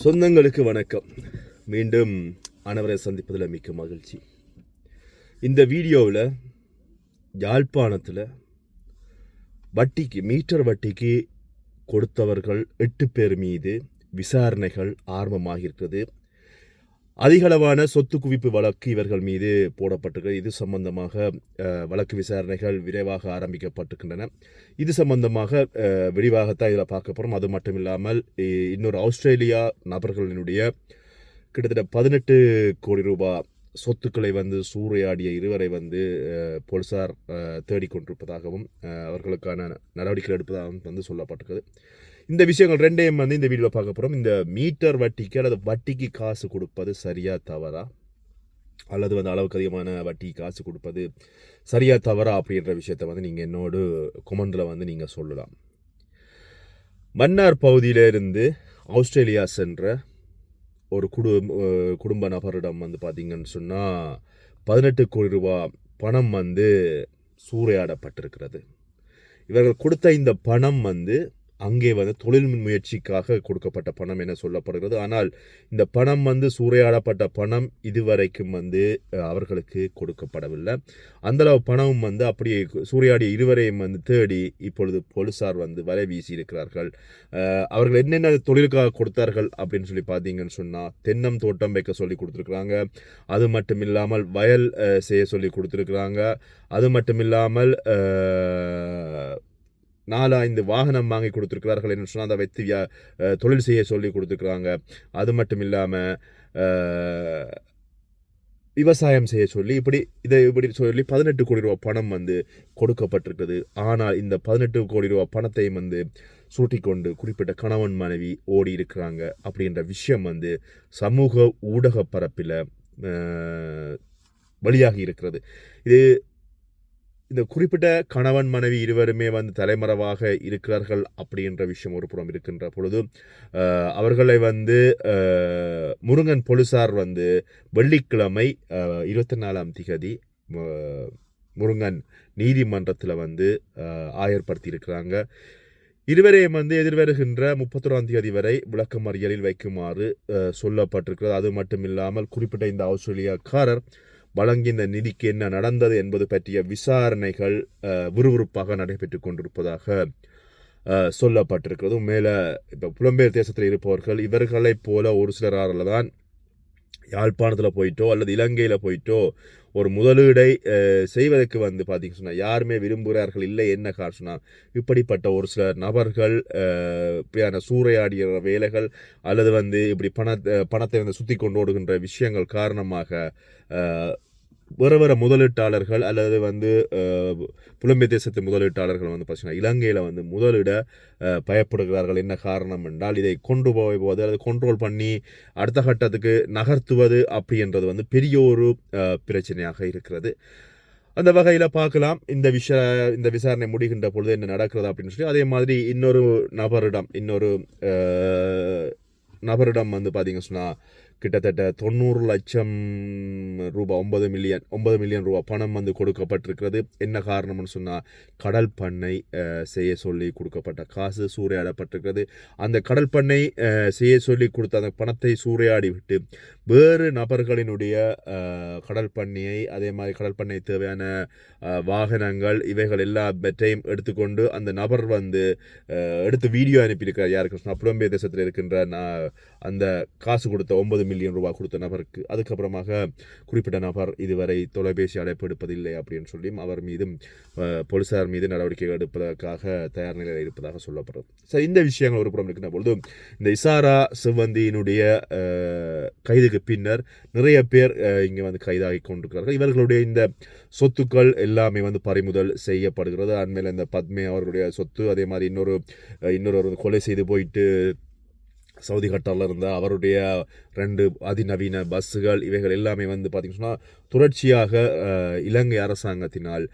சொந்தங்களுக்கு வணக்கம். மீண்டும் அனைவரை சந்திப்பதில் மிக்க மகிழ்ச்சி. இந்த வீடியோவில் யாழ்ப்பாணத்தில் வட்டிக்கு மீட்டர் வட்டிக்கு கொடுத்தவர்கள் எட்டு பேர் மீது விசாரணைகள் ஆரம்பமாகியிருக்கிறது. அதிகளவான சொத்து குவிப்பு வழக்கு இவர்கள் மீது போடப்பட்டிருக்கிறது இது சம்பந்தமாக வழக்கு விசாரணைகள் விரைவாக ஆரம்பிக்கப்பட்டிருக்கின்றன. இது சம்பந்தமாக விரிவாகத்தான் இதில் பார்க்க போகிறோம் அது மட்டும் இல்லாமல் இன்னொரு ஆஸ்திரேலியா நபர்களினுடைய கிட்டத்தட்ட பதினெட்டு கோடி ரூபாய் சொத்துக்களை வந்து சூறையாடிய இருவரை வந்து போலீசார் தேடிக்கொண்டிருப்பதாகவும் அவர்களுக்கான நடவடிக்கைகள் எடுப்பதாகவும் வந்து சொல்லப்பட்டிருக்குது. இந்த விஷயங்கள் ரெண்டையும் வந்து இந்த வீடியோவில் பார்க்க போகிறோம் இந்த மீட்டர் வட்டிக்கு அல்லது வட்டிக்கு காசு கொடுப்பது சரியாக தவறா? அல்லது வந்து அளவுக்கு அதிகமான வட்டி காசு கொடுப்பது சரியாக தவறா? அப்படின்ற விஷயத்த வந்து நீங்கள் என்னோடு கொமெண்டில் வந்து நீங்கள் சொல்லலாம். மன்னார் பகுதியிலிருந்து ஆஸ்திரேலியா சென்ற ஒரு குடும் குடும்ப நபரிடம் வந்து பார்த்தீங்கன்னு சொன்னால் பதினெட்டு கோடி ரூபா பணம் வந்து சூறையாடப்பட்டிருக்கிறது. இவர்கள் கொடுத்த இந்த பணம் வந்து அங்கே வந்து தொழில் முயற்சிக்காக கொடுக்கப்பட்ட பணம் என சொல்லப்படுகிறது. ஆனால் இந்த பணம் வந்து சூறையாடப்பட்ட பணம் இதுவரைக்கும் வந்து அவர்களுக்கு கொடுக்கப்படவில்லை. அந்தளவு பணமும் வந்து அப்படியே சூறையாடிய இருவரையும் வந்து தேடி இப்பொழுது போலீசார் வந்து வலை வீசி இருக்கிறார்கள் அவர்கள் என்னென்ன தொழிலுக்காக கொடுத்தார்கள் அப்படின்னு சொல்லி பார்த்தீங்கன்னு சொன்னால் தென்னம் தோட்டம் வைக்க சொல்லி கொடுத்துருக்குறாங்க. அது மட்டும் இல்லாமல் வயல் செய்ய சொல்லி கொடுத்துருக்குறாங்க. அது மட்டும் இல்லாமல் அஹ், நாலு ஐந்து வாகனம் வாங்கி கொடுத்துருக்கிறார்கள் என்று சொன்னால் அந்த வைத்து தொழில் செய்ய சொல்லி கொடுத்துருக்குறாங்க. அது மட்டும் இல்லாமல் விவசாயம் செய்ய சொல்லி இப்படி இதை இப்படி சொல்லி பதினெட்டு கோடி ரூபா பணம் வந்து கொடுக்கப்பட்டிருக்குது ஆனால் இந்த பதினெட்டு கோடி ரூபா பணத்தையும் வந்து சூட்டிக்கொண்டு குறிப்பிட்ட கணவன் மனைவி ஓடி இருக்கிறாங்க அப்படின்ற விஷயம் வந்து சமூக ஊடக பரப்பில் வெளியாகி இருக்கிறது. இது இந்த குறிப்பிட்ட கணவன் மனைவி இருவருமே வந்து தலைமறைவாக இருக்கிறார்கள் அப்படின்ற விஷயம் ஒரு புறம் இருக்கின்ற பொழுது அவர்களை வந்து முருகன் முருங்கன் போலீசார் வந்து வெள்ளிக்கிழமை இருபத்தி நாலாம் திகதி முருங்கன் நீதிமன்றத்தில் வந்து ஆயர்படுத்தியிருக்கிறாங்க. இருவரையும் வந்து எதிர்வருகின்ற முப்பத்தொராம் தேதி வரை விளக்கமறியலில் வைக்குமாறு சொல்லப்பட்டிருக்கிறது. அது மட்டும் இல்லாமல் குறிப்பிட்ட இந்த ஆஸ்திரேலியாக்காரர் வழங்கிய நிதிக்கு என்ன நடந்தது என்பது பற்றிய விசாரணைகள் விறுவிறுப்பாக நடைபெற்று கொண்டிருப்பதாக சொல்லப்பட்டிருக்கிறது. மேலே இப்போ புலம்பெயர் தேசத்தில் இருப்பவர்கள் இவர்களைப் போல ஒரு சிலரால் தான் யாழ்ப்பாணத்தில் போயிட்டோ அல்லது இலங்கையில் போயிட்டோ ஒரு முதலீடை செய்வதற்கு வந்து பார்த்தீங்கன்னு சொன்னால் யாருமே விரும்புகிறார்கள் இல்லை என்ன காரணம் சொன்னால் இப்படிப்பட்ட ஒரு சில நபர்கள் இப்படியான சூறையாடுகிற வேலைகள் அல்லது வந்து இப்படி பணத்தை பணத்தை வந்து சுற்றி கொண்டு ஓடுகின்ற விஷயங்கள் காரணமாக வேறு வேறு முதலீட்டாளர்கள் அல்லது வந்து புலம்பெய் தேசத்து முதலீட்டாளர்கள் வந்து பார்த்தீங்கன்னா இலங்கையில் வந்து முதலிட பயப்படுகிறார்கள். என்ன காரணம் என்றால் இதை கொண்டு போவது அல்லது கண்ட்ரோல் பண்ணி அடுத்த கட்டத்துக்கு நகர்த்துவது அப்படின்றது வந்து பெரிய ஒரு பிரச்சனையாக இருக்கிறது. அந்த வகையில் பார்க்கலாம். இந்த விஷ இந்த விசாரணை முடிகின்ற பொழுது என்ன நடக்கிறது அப்படின்னு சொல்லி அதே மாதிரி இன்னொரு நபரிடம் இன்னொரு நபரிடம் வந்து பார்த்தீங்க சொன்னால் கிட்டத்தட்ட தொண்ணூறு லட்சம் ரூபாய் ஒன்பது மில்லியன் ஒன்பது மில்லியன் ரூபாய் பணம் வந்து கொடுக்கப்பட்டிருக்கிறது. என்ன காரணம்னு சொன்னால் கடல் பண்ணை செய்ய சொல்லி கொடுக்கப்பட்ட காசு சூறையாடப்பட்டிருக்கிறது. அந்த கடல் பண்ணை செய்ய சொல்லி கொடுத்த அந்த பணத்தை சூறையாடி விட்டு வேறு நபர்களினுடைய கடல் பண்ணையை அதே மாதிரி கடல் பண்ணை தேவையான வாகனங்கள் இவைகள் எல்லாவற்றையும் எடுத்துக்கொண்டு அந்த நபர் வந்து எடுத்து வீடியோ அனுப்பியிருக்கிறார். யாருக்கு சொன்னால் புலம்பெயர் தேசத்தில் இருக்கின்ற நான் அந்த காசு கொடுத்த ஒன்பது மில்லியன் ரூபாய் கொடுத்த நபருக்கு அதுக்கப்புறமாக குறிப்பிட்ட நபர் இதுவரை தொலைபேசி அழைப்பு எடுப்பதில்லை அப்படின்னு சொல்லியும் அவர் மீதும் போலீசார் மீது நடவடிக்கை எடுப்பதற்காக தயார் நிலையில் இருப்பதாக சொல்லப்படுறது சரி இந்த விஷயங்கள் ஒரு புறம் இருக்கின்ற பொழுது இந்த இசாரா சிவந்தியினுடைய கைதுக்கு அதற்கு பின்னர் நிறைய பேர் இங்கே வந்து கைதாகி கொண்டிருக்கிறார்கள். இவர்களுடைய இந்த சொத்துக்கள் எல்லாமே வந்து பறிமுதல் செய்யப்படுகிறது. அண்மையில் இந்த பத்மே அவர்களுடைய சொத்து அதே மாதிரி இன்னொரு இன்னொரு வந்து கொலை செய்து போயிட்டு சவுதி கட்டாரில் இருந்த அவருடைய ரெண்டு அதிநவீன பஸ்ஸுகள் இவைகள் எல்லாமே வந்து பார்த்திங்கன்னு சொன்னால் தொடர்ச்சியாக இலங்கை அரசாங்கத்தினால்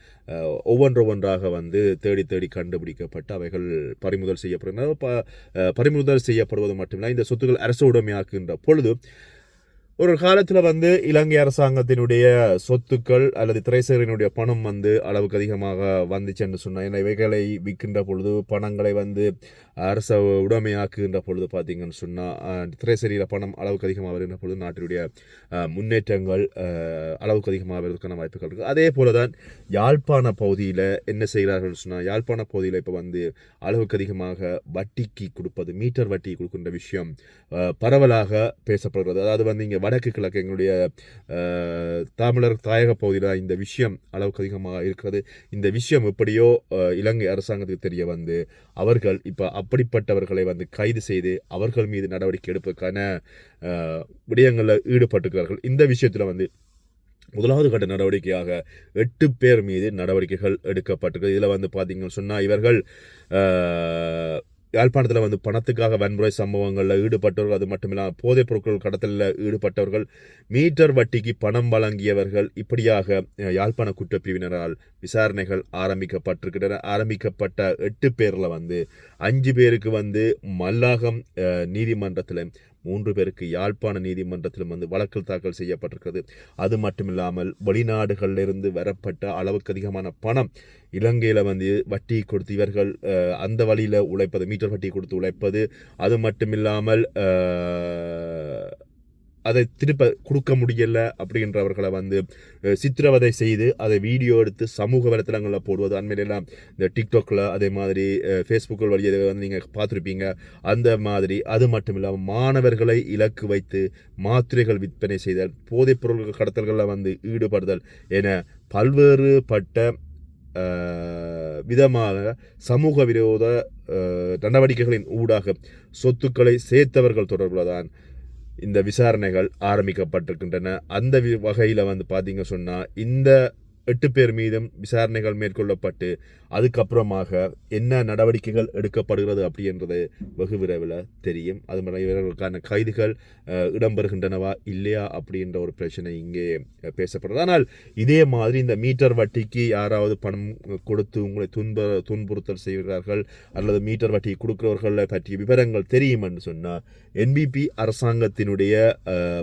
ஒவ்வொன்றொவ்வொன்றாக வந்து தேடி தேடி கண்டுபிடிக்கப்பட்டு அவைகள் பறிமுதல் செய்யப்படுகின்றன. ப பறிமுதல் செய்யப்படுவது மட்டுமில்லை இந்த சொத்துக்கள் அரசு உடைமையாக்குகின்ற பொழுது ஒரு காலத்தில் வந்து இலங்கை அரசாங்கத்தினுடைய சொத்துக்கள் அல்லது திரைசேரினுடைய பணம் வந்து அளவுக்கு அதிகமாக வந்துச்சுன்னு சொன்னால் ஏன்னா இவைகளை விற்கின்ற பொழுது பணங்களை வந்து அரச உடைமையாக்குகின்ற பொழுது பார்த்தீங்கன்னு சொன்னால் திரைசேரியில் பணம் அளவுக்கு அதிகமாக வருகின்ற பொழுது நாட்டினுடைய முன்னேற்றங்கள் அளவுக்கு அதிகமாக வருவதற்கான வாய்ப்புகள் இருக்குது அதே போல தான் யாழ்ப்பாண பகுதியில் என்ன செய்கிறார்கள் சொன்னால் யாழ்ப்பாண பகுதியில் இப்போ வந்து அளவுக்கு அதிகமாக வட்டிக்கு கொடுப்பது மீட்டர் வட்டி கொடுக்கின்ற விஷயம் பரவலாக பேசப்படுகிறது. அதாவது வந்து இங்கே வடக்கு கிழக்கு எங்களுடைய தமிழர் தாயக பகுதியில் இந்த விஷயம் அளவுக்கு அதிகமாக இருக்கிறது. இந்த விஷயம் எப்படியோ இலங்கை அரசாங்கத்துக்கு தெரிய வந்து அவர்கள் இப்போ அப்படிப்பட்டவர்களை வந்து கைது செய்து அவர்கள் மீது நடவடிக்கை எடுப்பதற்கான விடயங்களில் ஈடுபட்டுக்கிறார்கள் இந்த விஷயத்தில் வந்து முதலாவது கட்ட நடவடிக்கையாக எட்டு பேர் மீது நடவடிக்கைகள் எடுக்கப்பட்டிருக்கு. இதில் வந்து பார்த்தீங்கன்னு சொன்னால் இவர்கள் யாழ்ப்பாணத்தில் வந்து பணத்துக்காக வன்முறை சம்பவங்களில் ஈடுபட்டவர்கள் அது மட்டும் இல்லாமல் போதைப் பொருட்கள் கடத்தலில் ஈடுபட்டவர்கள் மீட்டர் வட்டிக்கு பணம் வழங்கியவர்கள் இப்படியாக யாழ்ப்பாண குற்றப்பிரிவினரால் விசாரணைகள் ஆரம்பிக்கப்பட்டிருக்கின்றன. ஆரம்பிக்கப்பட்ட எட்டு பேரில் வந்து அஞ்சு பேருக்கு வந்து மல்லாகம் நீதிமன்றத்தில் மூன்று பேருக்கு யாழ்ப்பாண நீதிமன்றத்திலும் வந்து வழக்கில் தாக்கல் செய்யப்பட்டிருக்கிறது. அது மட்டும் இல்லாமல் வெளிநாடுகளிலிருந்து வரப்பட்ட அளவுக்கு அதிகமான பணம் இலங்கையில் வந்து வட்டி கொடுத்து இவர்கள் அந்த வழியில் உழைப்பது மீட்டர் வட்டி கொடுத்து உழைப்பது. அது மட்டும் இல்லாமல் அதை திருப்ப கொடுக்க முடியல அப்படின்றவர்களை வந்து சித்திரவதை செய்து அதை வீடியோ எடுத்து சமூக வலைத்தளங்களில் போடுவது அண்மையிலெல்லாம் இந்த டிக்டாக்ல அதே மாதிரி ஃபேஸ்புக்கில் வழியை வந்து நீங்கள் பார்த்துருப்பீங்க அந்த மாதிரி. அது மட்டும் இல்லாமல் மாணவர்களை இலக்கு வைத்து மாத்திரைகள் விற்பனை செய்தல் போதைப் பொருட்கள் கடத்தல்களில் வந்து ஈடுபடுதல் என பல்வேறுபட்ட பட்ட விதமாக சமூக விரோத நடவடிக்கைகளின் ஊடாக சொத்துக்களை சேர்த்தவர்கள் தொடர்பில் தான் இந்த விசாரணைகள் ஆரம்பிக்கப்பட்டிருக்கின்றன. அந்த வகையில் வந்து பார்த்தீங்க சொன்னால் இந்த எட்டு பேர் மீதும் விசாரணைகள் மேற்கொள்ளப்பட்டு அதுக்கப்புறமாக என்ன நடவடிக்கைகள் எடுக்கப்படுகிறது அப்படின்றது வெகு விரைவில் தெரியும். அது மாதிரி இவர்களுக்கான கைதுகள் இடம்பெறுகின்றனவா இல்லையா அப்படின்ற ஒரு பிரச்சனை இங்கே பேசப்படுறது ஆனால் இதே மாதிரி இந்த மீட்டர் வட்டிக்கு யாராவது பணம் கொடுத்து உங்களை துன்ப துன்புறுத்தல் செய்கிறார்கள் அல்லது மீட்டர் வட்டி கொடுக்கிறவர்களை பற்றிய விவரங்கள் தெரியும் என்று சொன்னால் என்பிபி அரசாங்கத்தினுடைய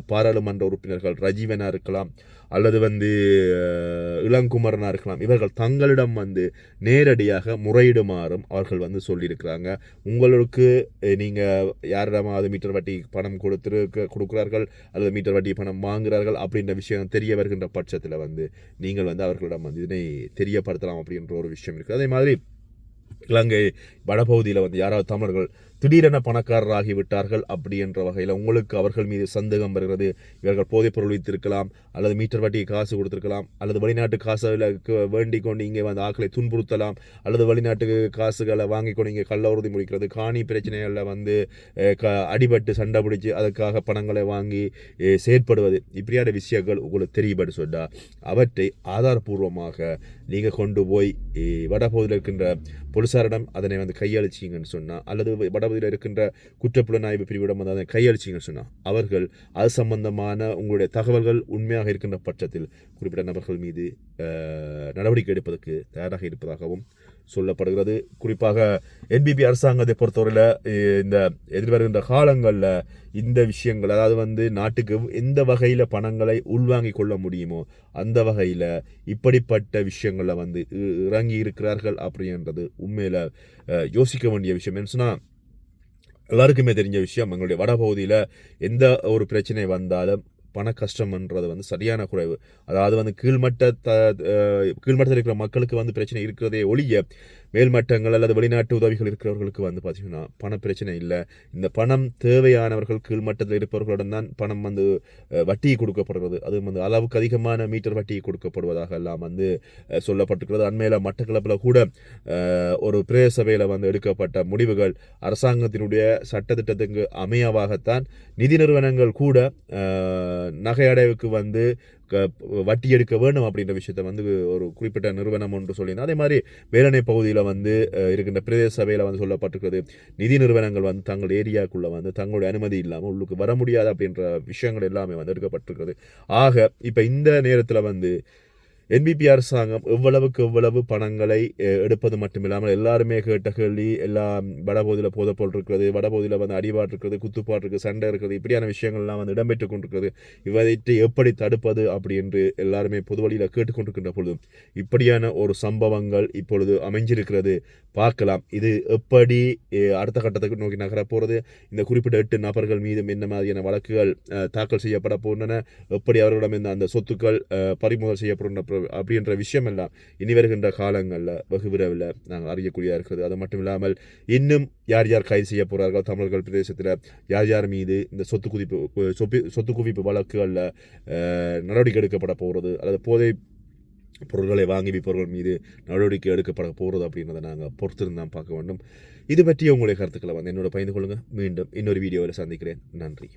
பாராளுமன்ற உறுப்பினர்கள் ரஜீவனா இருக்கலாம் அல்லது வந்து இளங்குமரனாக இருக்கலாம். இவர்கள் தங்களிடம் வந்து நேரடியாக முறையிடுமாறும் அவர்கள் வந்து சொல்லியிருக்கிறாங்க. உங்களுக்கு நீங்கள் யாரிடமாவது மீட்டர் வட்டி பணம் கொடுத்துருக்க கொடுக்குறார்கள் அல்லது மீட்டர் வட்டி பணம் வாங்குகிறார்கள் அப்படின்ற விஷயம் தெரிய வருகின்ற பட்சத்தில் வந்து நீங்கள் வந்து அவர்களிடம் வந்து இதனை தெரியப்படுத்தலாம் அப்படின்ற ஒரு விஷயம் இருக்குது. அதே மாதிரி இலங்கை வடபகுதியில் வந்து யாராவது தமிழர்கள் திடீரென பணக்காரராகி விட்டார்கள் அப்படி என்ற வகையில் உங்களுக்கு அவர்கள் மீது சந்தேகம் வருகிறது. இவர்கள் போதைப் பொருள் வைத்திருக்கலாம் அல்லது மீட்டர் வட்டியை காசு கொடுத்துருக்கலாம் அல்லது வெளிநாட்டு காசுகளை வேண்டிக் கொண்டு இங்கே வந்து ஆக்களை துன்புறுத்தலாம் அல்லது வெளிநாட்டு காசுகளை வாங்கி கொண்டு இங்கே கள்ள உறுதி முடிக்கிறது. காணி பிரச்சனைகளில் வந்து க அடிபட்டு சண்டை பிடிச்சி அதுக்காக பணங்களை வாங்கி செயற்படுவது. இப்படியான விஷயங்கள் உங்களுக்கு தெரியப்பட்டு சொன்னால் அவற்றை ஆதாரபூர்வமாக நீங்கள் கொண்டு போய் வடபகுதியில் இருக்கின்ற போலீசாரிடம் அதனை வந்து கையளிச்சிங்கன்னு சொன்னால் அல்லது வட வடபகுதியில் இருக்கின்ற குற்றப்புலனாய்வு பிரிவிடம் வந்து கையளிச்சிங்கன்னு சொன்னால் அவர்கள் அது சம்பந்தமான உங்களுடைய தகவல்கள் உண்மையாக இருக்கின்ற பட்சத்தில் குறிப்பிட்ட நபர்கள் மீது நடவடிக்கை எடுப்பதற்கு தயாராக இருப்பதாகவும் சொல்லப்படுகிறது. குறிப்பாக என்பிபி அரசாங்கத்தை பொறுத்தவரையில் இந்த எதிர்வருகின்ற காலங்களில் இந்த விஷயங்கள் அதாவது வந்து நாட்டுக்கு எந்த வகையில் பணங்களை உள்வாங்கிக் கொள்ள முடியுமோ அந்த வகையில் இப்படிப்பட்ட விஷயங்களில் வந்து இ- இறங்கி இருக்கிறார்கள் அப்படின்றது உண்மையில் யோசிக்க வேண்டிய விஷயம். என்ன சொன்னால் எல்லாருக்குமே தெரிஞ்ச விஷயம் எங்களுடைய வடபகுதியில் எந்த ஒரு பிரச்சனை வந்தாலும் பண கஷ்டம்ன்றது வந்து சரியான குறைவு. அதாவது வந்து கீழ்மட்ட த கீழ்மட்டத்தில் இருக்கிற மக்களுக்கு வந்து பிரச்சனை இருக்கிறதே ஒழிய மேல்மட்டங்கள் அல்லது வெளிநாட்டு உதவிகள் இருக்கிறவர்களுக்கு வந்து பார்த்திங்கன்னா பண பிரச்சனை இல்லை. இந்த பணம் தேவையானவர்கள் கீழ்மட்டத்தில் இருப்பவர்களிடம் தான் பணம் வந்து வட்டி கொடுக்கப்படுகிறது. அது வந்து அளவுக்கு அதிகமான மீட்டர் வட்டி கொடுக்கப்படுவதாக எல்லாம் வந்து சொல்லப்பட்டிருக்கிறது. அண்மையில் மட்டக்களப்பில் கூட ஒரு பிரதேச சபையில் வந்து எடுக்கப்பட்ட முடிவுகள் அரசாங்கத்தினுடைய சட்டத்திட்டத்துக்கு அமையவாகத்தான் நிதி நிறுவனங்கள் கூட நகையடைவுக்கு நகை அடைவுக்கு வந்து க- வட்டி எடுக்க வேண்டும் அப்படின்ற விஷயத்தை வந்து ஒரு குறிப்பிட்ட நிறுவனம் ஒன்று சொல்லியிருந்தோம் அதே மாதிரி வேலனை பகுதியில் வந்து இருக்கின்ற பிரதேச சபையில் வந்து சொல்லப்பட்டிருக்கிறது. நிதி நிறுவனங்கள் வந்து தங்கள் ஏரியாக்குள்ளே வந்து தங்களுடைய அனுமதி இல்லாமல் உள்ளுக்கு வர முடியாது அப்படின்ற விஷயங்கள் எல்லாமே வந்து எடுக்கப்பட்டிருக்கிறது. ஆக இப்போ இந்த நேரத்தில் வந்து என்பிபி அரசாங்கம் எவ்வளவுக்கு எவ்வளவு பணங்களை எடுப்பது மட்டுமில்லாமல் எல்லாருமே கேட்ட கேள்வி எல்லாம் வடபகுதியில் போதப்போல் இருக்கிறது வடபகுதியில் வந்து அடிபாடு இருக்கிறது குத்துப்பாடு இருக்குது சண்டை இருக்கிறது இப்படியான விஷயங்கள்லாம் வந்து இடம்பெற்றுக் கொண்டிருக்கிறது. இவற்றை எப்படி தடுப்பது அப்படி என்று எல்லாருமே பொது வழியில் கேட்டுக்கொண்டிருக்கின்ற பொழுது இப்படியான ஒரு சம்பவங்கள் இப்பொழுது அமைஞ்சிருக்கிறது. பார்க்கலாம். இது எப்படி அடுத்த கட்டத்துக்கு நோக்கி நகர போகிறது இந்த குறிப்பிட்ட எட்டு நபர்கள் மீதும் என்ன மாதிரியான வழக்குகள் தாக்கல் செய்யப்பட போகின்றன? எப்படி அவர்களிடம் இந்த அந்த சொத்துக்கள் பறிமுதல் செய்யப்படும் அப்படின்ற விஷயம் எல்லாம் இனி வருகின்ற காலங்களில் வெகு விரைவில் நாங்கள் அறியக்கூடியதாக இருக்கிறது. அது மட்டும் இல்லாமல் இன்னும் யார் யார் கைது செய்ய போகிறார்கள் தமிழர்கள் பிரதேசத்தில் யார் யார் மீது இந்த சொத்து குவிப்பு சொப்பி சொத்து குவிப்பு வழக்குகளில் நடவடிக்கை எடுக்கப்பட போகிறது அல்லது போதை பொருட்களை வாங்கி விற்பவர்கள் மீது நடவடிக்கை எடுக்கப்பட போகிறது அப்படின்றத நாங்கள் பொறுத்திருந்து தான் பார்க்க வேண்டும். இது பற்றி உங்களுடைய கருத்துக்களை வந்து என்னோட பயந்து கொள்ளுங்கள் மீண்டும் இன்னொரு வீடியோவில் சந்திக்கிறேன். நன்றி.